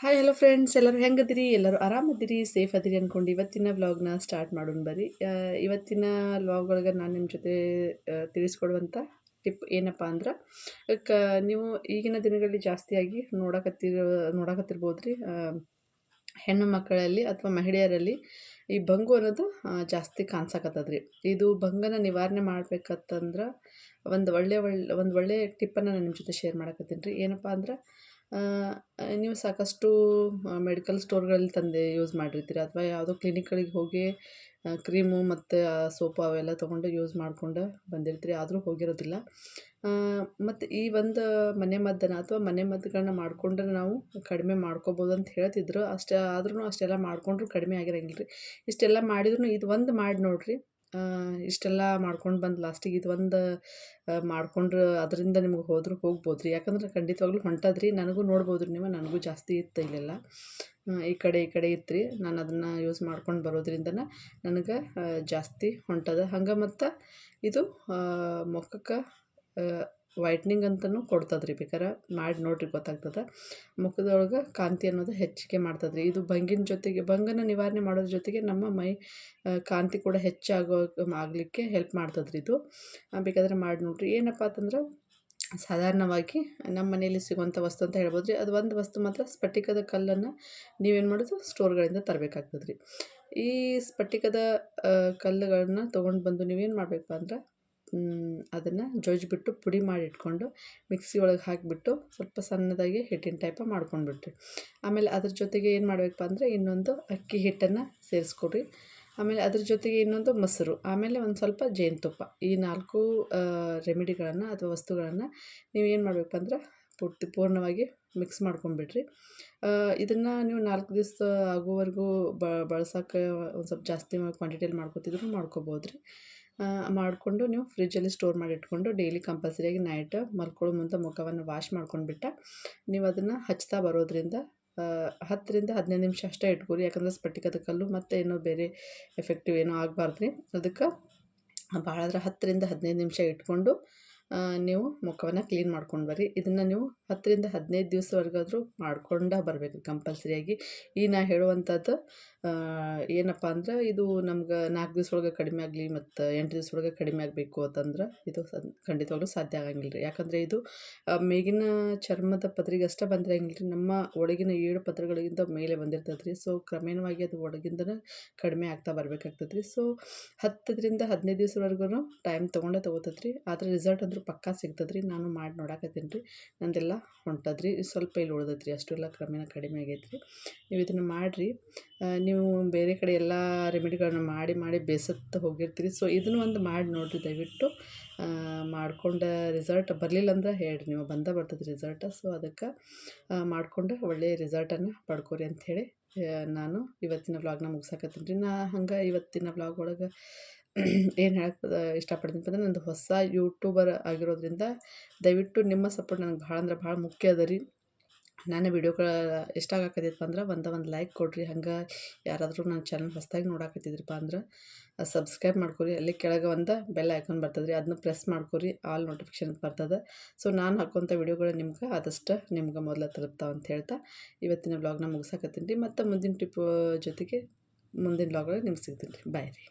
Hi hello friends ಎಲ್ಲರೂ ಹೆಂಗದಿರಿ? ಎಲ್ಲರೂ ಆರಾಮದಿರಿ? Safe ಅದಿರಿ ಅಂದ್ಕೊಂಡು ಇವತ್ತಿನ ವ್ಲಾಗ್ನ ಸ್ಟಾರ್ಟ್ ಮಾಡೋಣ ಬರ್ರಿ. ಇವತ್ತಿನ ವ್ಲಾಗ್ ಒಳಗೆ ನಾನು ನಿಮ್ಮ ಜೊತೆ ತಿಳಿಸ್ಕೊಡುವಂಥ ಟಿಪ್ ಏನಪ್ಪ ಅಂದ್ರೆ, ಕ, ನೀವು ಈಗಿನ ದಿನಗಳಲ್ಲಿ ಜಾಸ್ತಿಯಾಗಿ ನೋಡಕತ್ತಿರ ನೋಡಕತ್ತಿರ್ಬೋದು ರೀ ಹೆಣ್ಣು ಮಕ್ಕಳಲ್ಲಿ ಅಥವಾ ಮಹಿಳೆಯರಲ್ಲಿ ಈ ಬಂಗು ಅನ್ನೋದು ಜಾಸ್ತಿ ಕಾಣಿಸಕತ್ತದ್ರಿ. ಇದು ಬಂಗನ ನಿವಾರಣೆ ಮಾಡ್ಬೇಕಂತಂದ್ರೆ ಒಂದು ಒಳ್ಳೆ ಒಳ್ಳೆ, ಒಂದು ಒಳ್ಳೆ ಟಿಪ್ಪನ್ನು ನಾನು ನಿಮ್ಮ ಜೊತೆ ಶೇರ್ ಮಾಡಕತ್ತೀನಿ ರೀ. ಏನಪ್ಪ ಅಂದ್ರೆ ನೀವು ಸಾಕಷ್ಟು ಮೆಡಿಕಲ್ ಸ್ಟೋರ್ಗಳಲ್ಲಿ ತಂದೆ ಯೂಸ್ ಮಾಡಿರ್ತೀರ? ಅಥವಾ ಯಾವುದೋ ಕ್ಲಿನಿಕ್ಗಳಿಗೆ ಹೋಗಿ ಕ್ರೀಮು ಮತ್ತು ಸೋಪು ಅವೆಲ್ಲ ತೊಗೊಂಡು ಯೂಸ್ ಮಾಡ್ಕೊಂಡು ಬಂದಿರ್ತೀರಿ? ಆದರೂ ಹೋಗಿರೋದಿಲ್ಲ. ಮತ್ತು ಈ ಒಂದು ಮನೆ ಮದ್ದನ್ನು ಅಥವಾ ಮನೆ ಮದ್ದುಗಳನ್ನ ಮಾಡಿಕೊಂಡ್ರೆ ನಾವು ಕಡಿಮೆ ಮಾಡ್ಕೋಬೋದು ಅಂತ ಹೇಳ್ತಿದ್ರು. ಅಷ್ಟೇ, ಆದ್ರೂ ಅಷ್ಟೆಲ್ಲ ಮಾಡಿಕೊಂಡ್ರು ಕಡಿಮೆ ಆಗಿರಂಗಿಲ್ಲ ರೀ ಇಷ್ಟೆಲ್ಲ ಮಾಡಿದ್ರು ಇದು ಒಂದು ಮಾಡಿ ನೋಡಿರಿ. ಇಷ್ಟೆಲ್ಲ ಮಾಡ್ಕೊಂಡು ಬಂದು ಲಾಸ್ಟಿಗೆ ಇದು ಒಂದು ಮಾಡ್ಕೊಂಡ್ರೆ ಅದರಿಂದ ನಿಮ್ಗೆ ಹೋದ್ರೆ ಹೋಗ್ಬೋದು ರೀ ಯಾಕಂದ್ರೆ ಖಂಡಿತವಾಗ್ಲೂ ಹೊಂಟದ್ರಿ. ನನಗೂ ನೋಡ್ಬೋದು ರೀ ನೀವು, ನನಗೂ ಜಾಸ್ತಿ ಇತ್ತು ಇಲ್ಲೆಲ್ಲ. ಈ ಕಡೆ ಈ ಕಡೆ ಇತ್ತು ರೀ ನಾನು ಅದನ್ನು ಯೂಸ್ ಮಾಡ್ಕೊಂಡು ಬರೋದ್ರಿಂದ ನನಗೆ ಜಾಸ್ತಿ ಹೊಂಟದ. ಹಂಗೆ ಮತ್ತು ಇದು ಮುಖಕ್ಕೆ ವೈಟ್ನಿಂಗ್ ಅಂತಲೂ ಕೊಡ್ತದೆ ರೀ ಬೇಕಾರೆ. ಮಾಡಿ ನೋಡ್ರಿ ಗೊತ್ತಾಗ್ತದೆ. ಮುಖದೊಳಗೆ ಕಾಂತಿ ಅನ್ನೋದು ಹೆಚ್ಚಿಗೆ ಮಾಡ್ತದೆ ರೀ ಇದು ಬಂಗಿನ ಜೊತೆಗೆ ಬಂಗನ ನಿವಾರಣೆ ಮಾಡೋದ್ರ ಜೊತೆಗೆ ನಮ್ಮ ಮೈ ಕಾಂತಿ ಕೂಡ ಹೆಚ್ಚಾಗೋ ಆಗಲಿಕ್ಕೆ ಹೆಲ್ಪ್ ಮಾಡ್ತದ್ರಿ ಇದು. ಬೇಕಾದ್ರೆ ಮಾಡಿ ನೋಡ್ರಿ. ಏನಪ್ಪ ಅಂತಂದ್ರೆ ಸಾಧಾರಣವಾಗಿ ನಮ್ಮ ಮನೆಯಲ್ಲಿ ಸಿಗುವಂಥ ವಸ್ತು ಅಂತ ಹೇಳ್ಬೋದು ರೀ ಅದು ಒಂದು ವಸ್ತು ಮಾತ್ರ ಸ್ಫಟಿಕದ ಕಲ್ಲನ್ನು ನೀವೇನು ಮಾಡೋದು? ಸ್ಟೋರ್ಗಳಿಂದ ತರಬೇಕಾಗ್ತದೆ ರೀ ಈ ಸ್ಫಟಿಕದ ಕಲ್ಲುಗಳನ್ನ ತೊಗೊಂಡು ಬಂದು ನೀವೇನು ಮಾಡಬೇಕು ಅಂದ್ರೆ ಅದನ್ನು ಜೊಜ್ಬಿಟ್ಟು ಪುಡಿ ಮಾಡಿ ಇಟ್ಕೊಂಡು ಮಿಕ್ಸಿ ಒಳಗೆ ಹಾಕಿಬಿಟ್ಟು ಸ್ವಲ್ಪ ಸಣ್ಣದಾಗಿ ಹಿಟ್ಟಿನ ಟೈಪ ಮಾಡ್ಕೊಂಡ್ಬಿಟ್ರಿ ಆಮೇಲೆ ಅದ್ರ ಜೊತೆಗೆ ಏನು ಮಾಡಬೇಕಪ್ಪ ಅಂದರೆ ಇನ್ನೊಂದು ಅಕ್ಕಿ ಹಿಟ್ಟನ್ನು ಸೇರಿಸ್ಕೊಡ್ರಿ. ಆಮೇಲೆ ಅದ್ರ ಜೊತೆಗೆ ಇನ್ನೊಂದು ಮೊಸರು, ಆಮೇಲೆ ಒಂದು ಸ್ವಲ್ಪ ಜೇನುತುಪ್ಪ. ಈ ನಾಲ್ಕು ರೆಮಿಡಿಗಳನ್ನು ಅಥವಾ ವಸ್ತುಗಳನ್ನು ನೀವು ಏನು ಮಾಡಬೇಕಪ್ಪ ಅಂದ್ರೆ ಪೂರ್ತಿ ಪೂರ್ಣವಾಗಿ ಮಿಕ್ಸ್ ಮಾಡ್ಕೊಂಡ್ಬಿಡ್ರಿ. ಇದನ್ನು ನೀವು ನಾಲ್ಕು ದಿವಸ ಆಗೋವರೆಗೂ ಬಳಸೋಕೆ ಒಂದು ಸ್ವಲ್ಪ ಜಾಸ್ತಿ ಕ್ವಾಂಟಿಟಿಯಲ್ಲಿ ಮಾಡ್ಕೊತಿದ್ರು ಮಾಡ್ಕೋಬೋದು ರೀ ಮಾಡಿಕೊಂಡು ನೀವು ಫ್ರಿಜ್ಜಲ್ಲಿ ಸ್ಟೋರ್ ಮಾಡಿ ಇಟ್ಕೊಂಡು ಡೈಲಿ ಕಂಪಲ್ಸರಿಯಾಗಿ ನೈಟ್ ಮಲ್ಕೊಳ್ಳೋ ಮುಂದೆ ಮುಖವನ್ನು ವಾಶ್ ಮಾಡ್ಕೊಂಡ್ಬಿಟ್ಟ ನೀವು ಅದನ್ನು ಹಚ್ತಾ ಬರೋದ್ರಿಂದ ಹತ್ತರಿಂದ ಹದಿನೈದು ನಿಮಿಷ ಅಷ್ಟೇ ಇಟ್ಕೊರಿ ಯಾಕಂದ್ರೆ ಸ್ಪಟಿಕದ ಕಲ್ಲು ಮತ್ತು ಏನೋ ಬೇರೆ ಎಫೆಕ್ಟಿವ್ ಏನೋ ಆಗಬಾರ್ದು ರೀ ಅದಕ್ಕೆ ಭಾಳ ಅಂದ್ರೆ ಹತ್ತರಿಂದ ಹದಿನೈದು ನಿಮಿಷ ಇಟ್ಕೊಂಡು ನೀವು ಮುಖವನ್ನು ಕ್ಲೀನ್ ಮಾಡ್ಕೊಂಡು ಬರ್ರಿ. ಇದನ್ನು ನೀವು ಹತ್ತರಿಂದ ಹದಿನೈದು ದಿವಸವರೆಗಾದರೂ ಮಾಡ್ಕೊಂಡ ಬರಬೇಕು ಕಂಪಲ್ಸರಿಯಾಗಿ ಈ ನಾ ಹೇಳುವಂಥದ್ದು ಏನಪ್ಪ ಅಂದ್ರೆ ಇದು ನಮ್ಗೆ ನಾಲ್ಕು ದಿವ್ಸ ಒಳಗೆ ಕಡಿಮೆ ಆಗಲಿ ಮತ್ತು ಎಂಟು ದಿವ್ಸ ಒಳಗೆ ಕಡಿಮೆ ಆಗಬೇಕು ಅಂತಂದ್ರೆ ಇದು ಖಂಡಿತವಾಗ್ಲೂ ಸಾಧ್ಯ ಆಗಂಗಿಲ್ಲ ರೀ ಯಾಕಂದರೆ ಇದು ಮೇಗಿನ ಚರ್ಮದ ಪದರಿಗೆ ಅಷ್ಟೇ ಬಂದಿರಂಗಿಲ್ಲ ರೀ ನಮ್ಮ ಒಳಗಿನ ಏಳು ಪದರಗಳಿಗಿಂತ ಮೇಲೆ ಬಂದಿರ್ತದೆ ರೀ ಸೊ ಕ್ರಮೇಣವಾಗಿ ಅದು ಒಳಗಿಂದನೇ ಕಡಿಮೆ ಆಗ್ತಾ ಬರಬೇಕಾಗ್ತದೆ ರೀ ಸೊ ಹತ್ತರಿಂದ ಹದಿನೈದು ದಿವಸವರೆಗೂ ಟೈಮ್ ತೊಗೊಂಡೇ ತೊಗೋತದೆ ರೀ ಆದರೆ ರಿಸಲ್ಟ್ ಅಂದ್ರೆ ಪಕ್ಕಾ ಸಿಗ್ತದೆ ರೀ ನಾನು ಮಾಡಿ ನೋಡಾಕತ್ತೀನಿ. ರೀ ನಂದೆಲ್ಲ ಹೊಂಟದ್ರಿ. ಸ್ವಲ್ಪ ಇಲ್ಲಿ ಉಳ್ದೈತೆ ರೀ ಅಷ್ಟೆಲ್ಲ ಕ್ರಮೇಣ ಕಡಿಮೆ ಆಗೈತೆ ರೀ ನೀವು ಇದನ್ನು ಮಾಡಿರಿ. ನೀವು ಬೇರೆ ಕಡೆ ಎಲ್ಲ ರೆಮಿಡಿಗಳನ್ನ ಮಾಡಿ ಮಾಡಿ ಬೇಸತ್ತು ಹೋಗಿರ್ತೀರಿ. ಸೊ ಇದನ್ನು ಒಂದು ಮಾಡಿ ನೋಡಿರಿ ದಯವಿಟ್ಟು. ಮಾಡ್ಕೊಂಡ ರಿಸಲ್ಟ್ ಬರಲಿಲ್ಲ ಅಂದ್ರೆ ಹೇಳಿರಿ, ನೀವು ಬಂದ ಬರ್ತದೆ ರಿಸಲ್ಟ್ ಸೊ ಅದಕ್ಕೆ ಮಾಡಿಕೊಂಡು ಒಳ್ಳೆಯ ರಿಸಲ್ಟನ್ನು ಪಡ್ಕೊರಿ ಅಂಥೇಳಿ ನಾನು ಇವತ್ತಿನ ವ್ಲಾಗ್ನ ಮುಗ್ಸಾಕತ್ತೀನಿ. ರೀ ನಾ ಹಂಗೆ ಇವತ್ತಿನ ವ್ಲಾಗ್ ಒಳಗೆ ಏನು ಹೇಳಕ್ಕೆ ಇಷ್ಟಪಡ್ತೀನಿ ಅಂದ್ರೆ ನಂದು ಹೊಸ ಯೂಟ್ಯೂಬರ್ ಆಗಿರೋದ್ರಿಂದ ದಯವಿಟ್ಟು ನಿಮ್ಮ ಸಪೋರ್ಟ್ ನನಗೆ ಭಾಳ ಅಂದ್ರೆ ಭಾಳ ಮುಖ್ಯ ಅದ ರೀ. ನನ್ನ ವೀಡಿಯೋಗಳ ಇಷ್ಟ ಆಗಕತ್ತೈತಪ್ಪ ಅಂದ್ರೆ ಒಂದು ಒಂದು ಲೈಕ್ ಕೊಡಿರಿ. ಹಂಗೆ ಯಾರಾದರೂ ನನ್ನ ಚಾನಲ್ ಹೊಸ್ದಾಗಿ ನೋಡಾಕತ್ತಿದ್ರಪ್ಪ ಅಂದ್ರೆ ಸಬ್ಸ್ಕ್ರೈಬ್ ಮಾಡ್ಕೊರಿ. ಅಲ್ಲಿ ಕೆಳಗೆ ಒಂದು ಬೆಲ್ ಐಕಾನ್ ಬರ್ತದೆ ರೀ ಅದನ್ನ ಪ್ರೆಸ್ ಮಾಡ್ಕೊರಿ. ಆಲ್ ನೋಟಿಫಿಕೇಶನ್ ಬರ್ತದೆ. ಸೊ ನಾನು ಹಾಕುವಂಥ ವೀಡಿಯೋಗಳು ನಿಮ್ಗೆ ಆದಷ್ಟು ನಿಮ್ಗೆ ಮೊದಲ ತಲುಪ್ತಾವೆ ಅಂತ ಹೇಳ್ತಾ ಇವತ್ತಿನ ಬ್ಲಾಗ್ನ ಮುಗಿಸಾಕತ್ತೀನಿ ರೀ. ಮತ್ತು ಮುಂದಿನ ಟಿಪ್ ಜೊತೆಗೆ ಮುಂದಿನ ವ್ಲಾಗ್ ನಿಮ್ಗೆ ಸಿಗ್ತೀನಿ ರೀ. ಬಾಯ್ ರೀ.